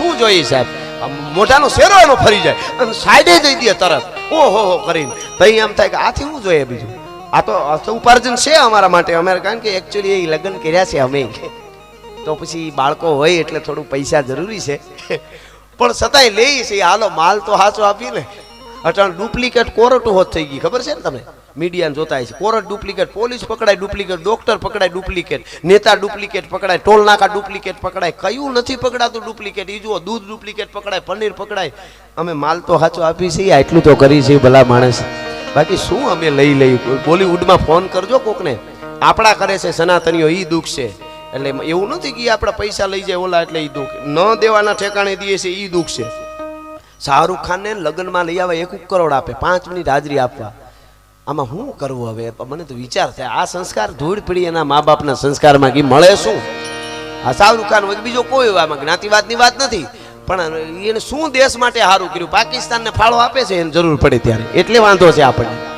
શું જોઈએ સાહેબ? મોઢાનો શેરો એનો ફરી જાય. અને સાઈડે જઈ દે તરત. ઓહો, હો, કરીને. ભાઈ, એમ થાય કે આથી શું જોઈએ બીજું? આ તો ઉપાર્જન છે અમારા માટે. અમારે કારણ કે એકચ્યુઅલી એ લગ્ન કર્યા છે અમે. તો પછી બાળકો હોય એટલે થોડું પૈસા જરૂરી છે. પણ છતાંય લઈ છે હાલો, માલ તો સાચો આપીએ ને. અટાણ ડુપ્લિકેટ કોરટો હોત થઈ ગઈ, ખબર છે ને તમે મીડિયાને જોતા છે. કોરટ ડુપ્લિકેટ, પોલીસ પકડાય ડુપ્લિકેટ, ડોક્ટર પકડાય ડુપ્લિકેટ, નેતા ડુપ્લિકેટ પકડાય ટોલ નાકા ડુપ્લિકેટ પકડાય, કયું નથી પકડાતું ડુપ્લિકેટ એ જુઓ, દૂધ ડુપ્લિકેટ પકડાય, પનીર પકડાય. અમે માલ તો સાચો આપી છીએ, આટલું તો કરી છે ભલા માણસ. બાકી શું અમે લઈ લઈ, બોલીવુડમાં ફોન કરજો કોકને. આપણા કરે છે સનાતનીઓ એ દુઃખ છે. એટલે એવું નથી કે આપણા પૈસા લઈ જાય ઓલા એટલે એ દુઃખ. ન દેવાના ઠેકાણે દઈએ છે એ દુઃખ છે. શાહરૂખ ખાનને લગ્નમાં લઈ આવે એક કરોડ આપે, પાંચ મિનિટ હાજરી આપવા. આમાં શું કરવું હવે? મને તો વિચાર થાય આ સંસ્કાર ધૂળ પડી એના મા બાપના સંસ્કારમાં કે મળે શું? આ શાહરૂખ ખાન હોય બીજો કોઈ આમાં જ્ઞાતિવાદની વાત નથી. પણ એને શું દેશ માટે સારું કર્યું? પાકિસ્તાનને ફાળો આપે છે, એને જરૂર પડે ત્યારે. એટલે વાંધો છે આપણને.